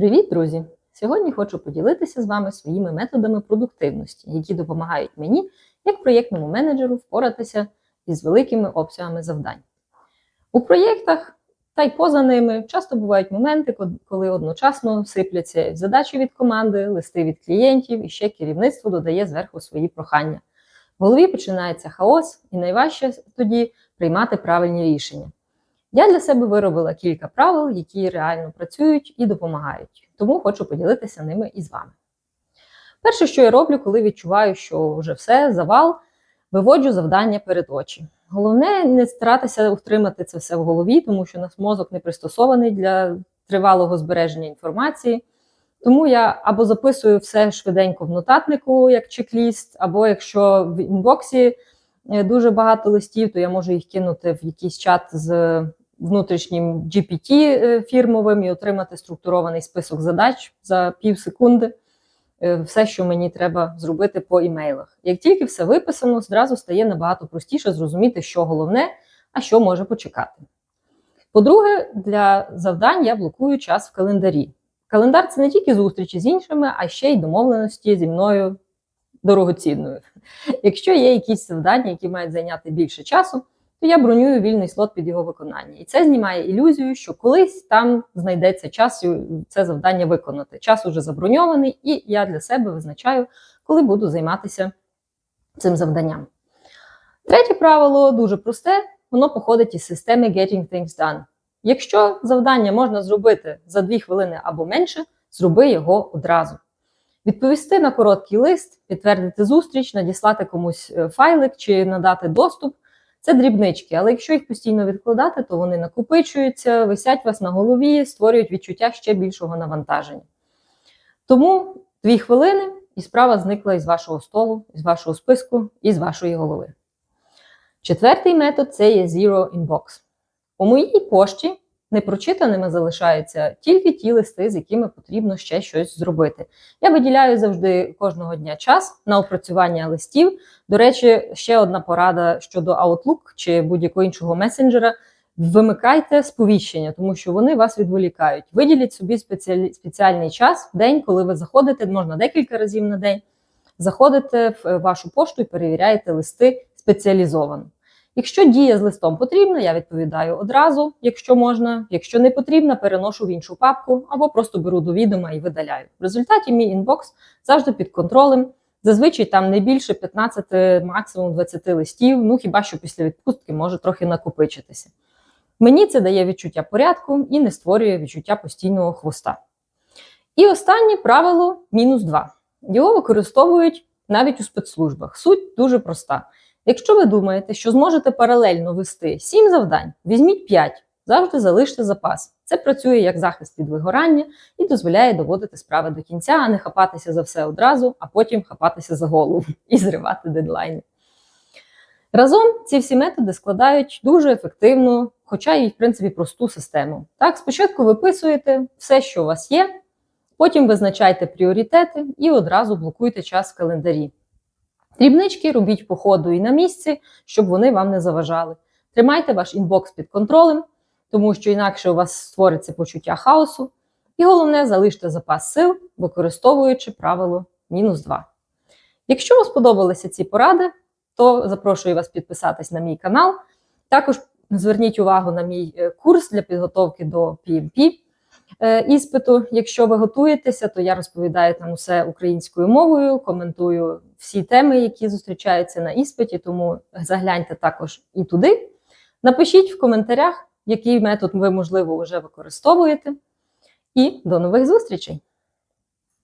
Привіт, друзі! Сьогодні хочу поділитися з вами своїми методами продуктивності, які допомагають мені, як проєктному менеджеру, впоратися із великими обсягами завдань. У проєктах та й поза ними часто бувають моменти, коли одночасно сипляться задачі від команди, листи від клієнтів і ще керівництво додає зверху свої прохання. В голові починається хаос, і найважче тоді приймати правильні рішення. Я для себе виробила кілька правил, які реально працюють і допомагають, тому хочу поділитися ними із вами. Перше, що я роблю, коли відчуваю, що вже все, завал, виводжу завдання перед очі. Головне не старатися утримати це все в голові, тому що наш мозок не пристосований для тривалого збереження інформації. Тому я або записую все швиденько в нотатнику, як чек-ліст, або якщо в інбоксі е, дуже багато листів, то я можу їх кинути в якийсь чат з внутрішнім GPT е, фірмовим і отримати структурований список задач за пів секунди. Е, все, що мені треба зробити по імейлах. Як тільки все виписано, зразу стає набагато простіше зрозуміти, що головне, а що може почекати. По-друге, для завдань я блокую час в календарі. Календар це не тільки зустрічі з іншими, а ще й домовленості зі мною дорогоцінною. Якщо є якісь завдання, які мають зайняти більше часу, то я бронюю вільний слот під його виконання. І це знімає ілюзію, що колись там знайдеться час це завдання виконати. Час уже заброньований, і я для себе визначаю, коли буду займатися цим завданням. Третє правило дуже просте, воно походить із системи Getting Things Done. Якщо завдання можна зробити за 2 хвилини або менше, зроби його одразу. Відповісти на короткий лист, підтвердити зустріч, надіслати комусь е, файлик чи надати доступ це дрібнички, але якщо їх постійно відкладати, то вони накопичуються, висять вас на голові, створюють відчуття ще більшого навантаження. Тому дві хвилини і справа зникла із вашого столу, із вашого списку, із вашої голови. Четвертий метод це є Zero Inbox. У моїй пошті Непрочитаними залишаються тільки ті листи, з якими потрібно ще щось зробити. Я виділяю завжди кожного дня час на опрацювання листів. До речі, ще одна порада щодо Outlook чи будь-якого іншого месенджера. Вимикайте сповіщення, тому що вони вас відволікають. Виділіть собі спеціальний час в день, коли ви заходите, можна декілька разів на день. Заходите в вашу пошту і перевіряєте листи спеціалізовано. Якщо дія з листом потрібна, я відповідаю одразу, якщо можна. Якщо не потрібна, переношу в іншу папку або просто беру до відома і видаляю. В результаті мій інбокс завжди під контролем. Зазвичай там не більше 15, максимум 20 листів, ну хіба що після відпустки може трохи накопичитися. Мені це дає відчуття порядку і не створює відчуття постійного хвоста. І останнє правило мінус 2. Його використовують навіть у спецслужбах. Суть дуже проста. Якщо ви думаєте, що зможете паралельно вести 7 завдань, візьміть 5, завжди залиште запас. Це працює як захист від вигорання і дозволяє доводити справи до кінця, а не хапатися за все одразу, а потім хапатися за голову і зривати дедлайни. Разом ці всі методи складають дуже ефективну, хоча і, в принципі, просту систему. Так, спочатку виписуєте все, що у вас є, потім визначайте пріоритети і одразу блокуйте час в календарі. Дрібнички робіть по ходу і на місці, щоб вони вам не заважали. Тримайте ваш інбокс під контролем, тому що інакше у вас створиться почуття хаосу. І головне, залиште запас сил, використовуючи правило мінус 2. Якщо вам сподобалися ці поради, то запрошую вас підписатись на мій канал. Також зверніть увагу на мій е, курс для підготовки до PMP. Е, іспиту. Якщо ви готуєтеся, то я розповідаю там усе українською мовою, коментую всі теми, які зустрічаються на іспиті, тому загляньте також і туди. Напишіть в коментарях, який метод ви, можливо, вже використовуєте. І до нових зустрічей!